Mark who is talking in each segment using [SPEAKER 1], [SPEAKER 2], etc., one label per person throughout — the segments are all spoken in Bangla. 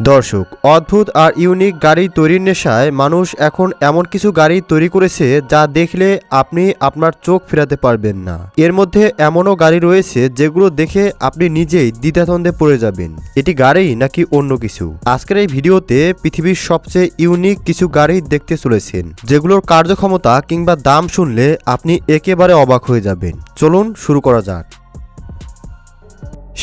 [SPEAKER 1] দর্শক, অদ্ভুত আর ইউনিক গাড়ি তৈরির নেশায় মানুষ এখন এমন কিছু গাড়ি তৈরি করেছে যা দেখলে আপনি আপনার চোখ ফেরাতে পারবেন না। এর মধ্যে এমনও গাড়ি রয়েছে যেগুলো দেখে আপনি নিজেই দ্বিধাদ্বন্দ্বে পড়ে যাবেন। এটি গাড়ি নাকি অন্য কিছু? আজকের এই ভিডিওতে পৃথিবীর সবচেয়ে ইউনিক কিছু গাড়ি দেখতে চলেছেন, যেগুলোর কার্যক্ষমতা কিংবা দাম শুনলে আপনি একেবারে অবাক হয়ে যাবেন। চলুন শুরু করা যাক।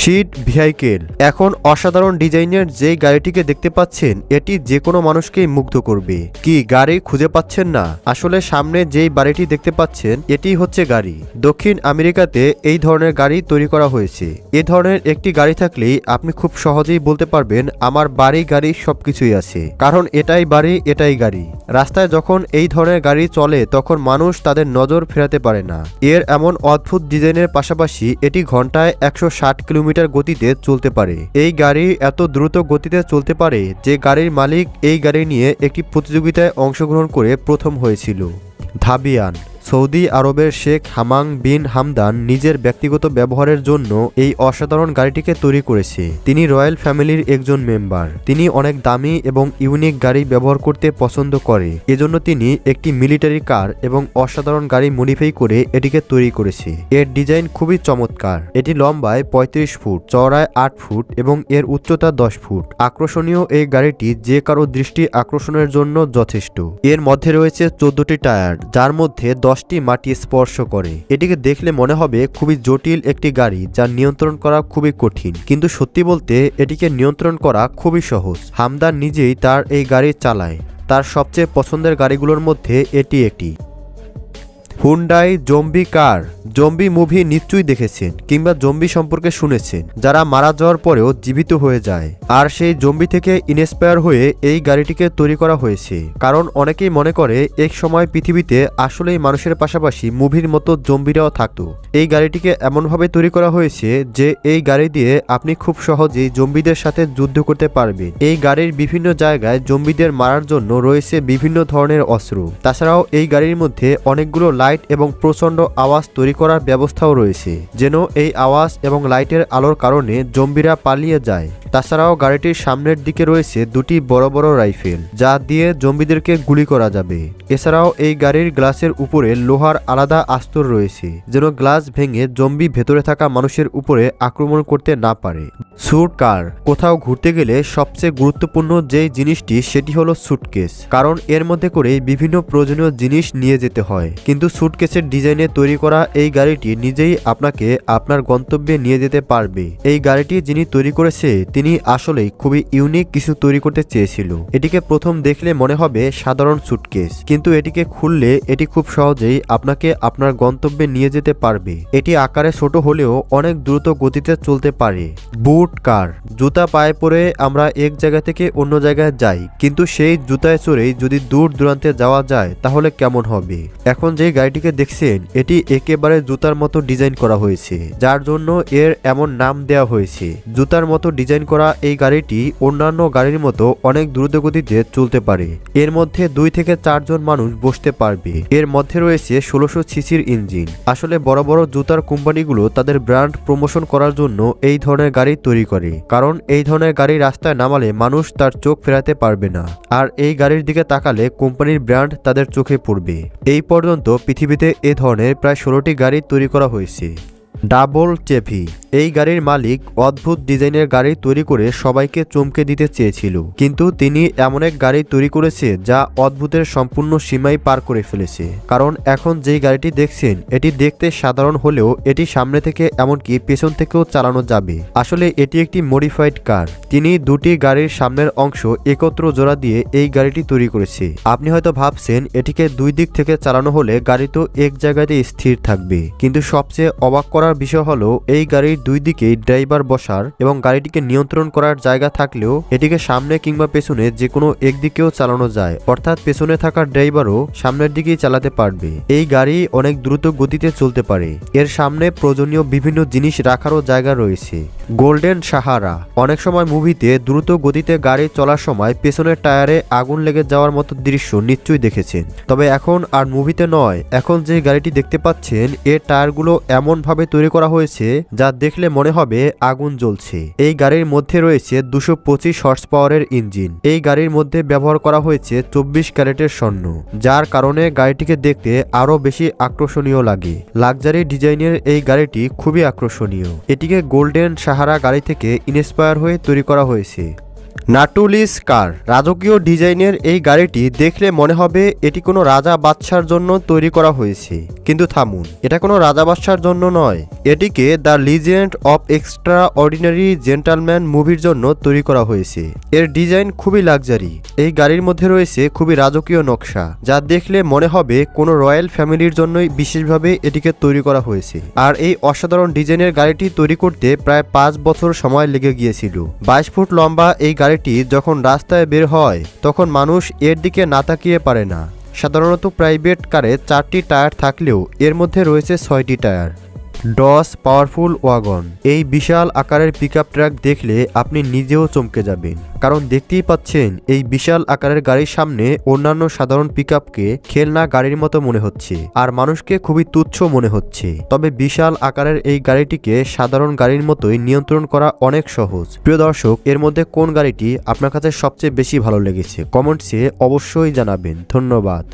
[SPEAKER 1] শিট ভেহিকেল এখন অসাধারণ ডিজাইনের যে গাড়িটিকে দেখতে পাচ্ছেন, এটি যে কোনো মানুষকেই মুগ্ধ করবে। কি গাড়ি খুঁজে পাচ্ছেন না? আসলে সামনে যেই বাড়িটি দেখতে পাচ্ছেন, এটি হচ্ছে গাড়ি। দক্ষিণ আমেরিকাতে এই ধরনের গাড়ি তৈরি করা হয়েছে। এ ধরনের একটি গাড়ি থাকলেই আপনি খুব সহজেই বলতে পারবেন, আমার বাড়ি, গাড়ি সবকিছুই আছে। কারণ এটাই বাড়ি, এটাই গাড়ি। রাস্তায় যখন এই ধরনের গাড়ি চলে, তখন মানুষ তাদের নজর ফেরাতে পারে না। এর এমন অদ্ভুত ডিজাইনের পাশাপাশি এটি ঘন্টায় একশো ষাট কিলোমিটার গতিতে চলতে পারে। এই গাড়ি এত দ্রুত গতিতে চলতে পারে যে গাড়ির মালিক এই গাড়ি নিয়ে একটি প্রতিযোগিতায় অংশগ্রহণ করে প্রথম হয়েছিল। ধাবিয়ান সৌদি আরবের শেখ হামাং বিন হামদান নিজের ব্যক্তিগত ব্যবহারের জন্য এই অসাধারণ গাড়িটিকে তৈরি করেছে। তিনি রয়্যাল ফ্যামিলির একজন মেম্বার। তিনি অনেক দামি এবং ইউনিক গাড়ি ব্যবহার করতে পছন্দ করে। এজন্য তিনি একটি মিলিটারি কার এবং অসাধারণ গাড়ি মডিফাই করে এটিকে তৈরি করেছে। এর ডিজাইন খুবই চমৎকার। এটি লম্বায় ৩৫ ফুট, চওড়ায় আট ফুট এবং এর উচ্চতা দশ ফুট। আকর্ষণীয় এই গাড়িটি যে কারও দৃষ্টি আকর্ষণের জন্য যথেষ্ট। এর মধ্যে রয়েছে চোদ্দটি টায়ার, যার মধ্যে দশটি মাটি স্পর্শ করে। এটিকে দেখলে মনে হবে খুবই জটিল একটি গাড়ি যা নিয়ন্ত্রণ করা খুবই কঠিন। কিন্তু সত্যি বলতে, এটিকে নিয়ন্ত্রণ করা খুবই সহজ। হামদার নিজেই তার এই গাড়ি চালায়। তার সবচেয়ে পছন্দের গাড়িগুলোর মধ্যে এটি একটি। Hyundai zombie car. Zombie movie নিশ্চয়ই দেখেছেন কিংবা জম্বি সম্পর্কে শুনেছেন, যারা মারা যাওয়ার পরেও জীবিত হয়ে যায়। আর সেই জম্বি থেকে ইন্সপায়ার হয়ে এই গাড়িটিকে তৈরি করা হয়েছে। কারণ অনেকেই মনে করে, এক সময় পৃথিবীতে আসলেই মানুষের পাশাপাশি মুভির মতো জম্বিরাও থাকতো। এই গাড়িটিকে এমনভাবে তৈরি করা হয়েছে যে এই গাড়ি দিয়ে আপনি খুব সহজেই জম্বিদের সাথে যুদ্ধ করতে পারবেন। এই গাড়ির বিভিন্ন জায়গায় জম্বিদের মারার জন্য রয়েছে বিভিন্ন ধরনের অস্ত্র। তাছাড়াও এই গাড়ির মধ্যে অনেকগুলো লাইট এবং প্রচণ্ড আওয়াজ তৈরি করার ব্যবস্থাও রয়েছে যেন এই আওয়াজ এবং লাইটের আলোর কারণে জম্বিরা পালিয়ে যায়। তাছাড়াও গাড়িটির সামনের দিকে রয়েছে দুটি বড় বড় রাইফেল, যা দিয়ে জম্বিদেরকে গুলি করা যাবে। এছাড়াও এই গাড়ির গ্লাসের উপরে লোহার আলাদা আস্তর রয়েছে, যেন গ্লাস ভেঙে জম্বি ভেতরে থাকা মানুষের উপরে আক্রমণ করতে না পারে। স্যুট কার, কোথাও ঘুরতে গেলে সবচেয়ে গুরুত্বপূর্ণ যেই জিনিসটি সেটি হলো সুটকেস কারণ এর মধ্যে করে বিভিন্ন প্রয়োজনীয় জিনিস নিয়ে যেতে হয়। কিন্তু সুটকেসের ডিজাইনে তৈরি করা এই গাড়িটি নিজেই আপনাকে আপনার গন্তব্যে নিয়ে যেতে পারবে। এই গাড়িটি যিনি তৈরি করেছে, তিনি আসলেই খুবই ইউনিক কিছু তৈরি করতে চেয়েছিল। এটিকে প্রথম দেখলে মনে হবে সাধারণ সুটকেস কিন্তু এটিকে খুললে এটি খুব সহজেই আপনাকে আপনার গন্তব্যে নিয়ে যেতে পারবে। এটি আকারে ছোট হলেও অনেক দ্রুত গতিতে চলতে পারে। বুট, কার, জুতা পায়ে পরে আমরা এক জায়গা থেকে অন্য জায়গায় যাই, কিন্তু সেই জুতায় চড়েই যদি দূর দূরান্তে যাওয়া যায়, তাহলে কেমন হবে? এখন যে গাড়িটিকে দেখছেন, এটি একেবারে জুতার মতো ডিজাইন করা হয়েছে, যার জন্য এর এমন নাম দেওয়া হয়েছে। জুতার মতো ডিজাইন করা এই গাড়িটি অন্যান্য গাড়ির মতো অনেক দ্রুত গতিতে চলতে পারে। এর মধ্যে দুই থেকে চারজন মানুষ বসতে পারবে। এর মধ্যে রয়েছে ষোলোশো সিসির ইঞ্জিন। আসলে বড় বড় জুতার কোম্পানিগুলো তাদের ব্র্যান্ড প্রমোশন করার জন্য এই ধরনের গাড়ি তৈরি করে। কারণ এই ধরনের গাড়ি রাস্তায় নামালে মানুষ তার চোখ ফেরাতে পারবে না। আর এই গাড়ির দিকে তাকালে কোম্পানির ব্র্যান্ড তাদের চোখে পড়বে। এই পর্যন্ত পৃথিবীতে এ ধরনের প্রায় ষোলোটি গাড়ি তৈরি করা হয়েছে। Double Chevy. এই গাড়ির মালিক অদ্ভুত ডিজাইনের গাড়ি তৈরি করে সবাইকে চমকে দিতে চেয়েছিল। কিন্তু তিনি এমন এক গাড়ি তৈরি করেছে যা অদ্ভুতের সম্পূর্ণ সীমাই পার করে ফেলেছে। কারণ এখন যেই গাড়িটি দেখছেন, এটি দেখতে সাধারণ হলেও এটি সামনে থেকে এমনকি পেছন থেকেও চালানো যাবে। আসলে এটি একটি মডিফাইড কার। তিনি দুটি গাড়ির সামনের অংশ একত্র জোড়া দিয়ে এই গাড়িটি তৈরি করেছে। আপনি হয়তো ভাবছেন, এটিকে দুই দিক থেকে চালানো হলে গাড়ি তো এক জায়গাতে স্থির থাকবে। কিন্তু সবচেয়ে অবাক করার বিষয় হলো, এই গাড়ির দুই দিকেই ড্রাইভার বসার এবং গাড়িটিকে নিয়ন্ত্রণ করার জায়গা থাকলেও এটিকে সামনে কিংবা পেছনে যে কোনো একদিকেও চালানো যায়। অর্থাৎ পেছনে থাকা ড্রাইভারও সামনের দিকেই চালাতে পারবে। এই গাড়ি অনেক দ্রুত গতিতে চলতে পারে। এর সামনে প্রয়োজনীয় বিভিন্ন জিনিস রাখারও জায়গা রয়েছে। Golden Sahara. অনেক সময় মুভিতে দ্রুত গতিতে গাড়ি চলার সময় পেছনের টায়ারে আগুন লেগে যাওয়ার মতো দৃশ্য নিশ্চয়ই দেখেছেন। তবে এখন আর মুভিতে নয়। এখন যে গাড়িটি দেখতে পাচ্ছেন এর টায়ারগুলো এমনভাবে তৈরি করা হয়েছে যা দেখতে দেখলে মনে হবে আগুন জ্বলছে। এই গাড়ির মধ্যে রয়েছে দুশো পঁচিশ হর্স পাওয়ারের ইঞ্জিন। এই গাড়ির মধ্যে ব্যবহার করা হয়েছে চব্বিশ ক্যারেটের স্বর্ণ, যার কারণে গাড়িটিকে দেখতে আরও বেশি আকর্ষণীয় লাগে। লাক্সারি ডিজাইনের এই গাড়িটি খুবই আকর্ষণীয়। এটিকে গোল্ডেন সাহারা গাড়ি থেকে ইন্সপায়ার হয়ে তৈরি করা হয়েছে। নাটুলিস কার। রাজকীয় ডিজাইনের এই গাড়িটি দেখলে মনে হবে এটি কোনো রাজা বাদশার জন্য তৈরি করা হয়েছে। কিন্তু থামুন, এটা কোনো রাজা বাদশার জন্য নয়। এটিকে the legend of extraordinary gentleman মুভির জন্য তৈরি করা হয়েছে। এর ডিজাইন খুবই লাক্সারি। এই গাড়ির মধ্যে রয়েছে খুবই রাজকীয় নকশা, যা দেখলে মনে হবে কোনো রয়্যাল ফ্যামিলির জন্যই বিশেষভাবে এটিকে তৈরি করা হয়েছে। আর এই অসাধারণ ডিজাইনের গাড়িটি তৈরি করতে প্রায় পাঁচ বছর সময় লেগে গিয়েছিল। বাইশ ফুট লম্বা এই গাড়িটি যখন রাস্তায় বের হয়, তখন মানুষ এর দিকে না তাকিয়ে পারে না। সাধারণত প্রাইভেট কারে চারটি টায়ার থাকলেও এর মধ্যে রয়েছে ছয়টি টায়ার। DOS, powerful wagon. এই বিশাল আকারের পিকআপ ট্রাক দেখলে আপনি নিজেও চমকে যাবেন। কারণ দেখতেই পাচ্ছেন, এই বিশাল আকারের গাড়ির সামনে অন্যান্য সাধারণ পিকআপকে খেলনা গাড়ির মতো মনে হচ্ছে, আর মানুষকে খুবই তুচ্ছ মনে হচ্ছে। তবে বিশাল আকারের এই গাড়িটিকে সাধারণ গাড়ির মতোই নিয়ন্ত্রণ করা অনেক সহজ। প্রিয় দর্শক, এর মধ্যে কোন গাড়িটি আপনার কাছে সবচেয়ে বেশি ভালো লেগেছে? কমেন্টসে অবশ্যই জানাবেন। ধন্যবাদ।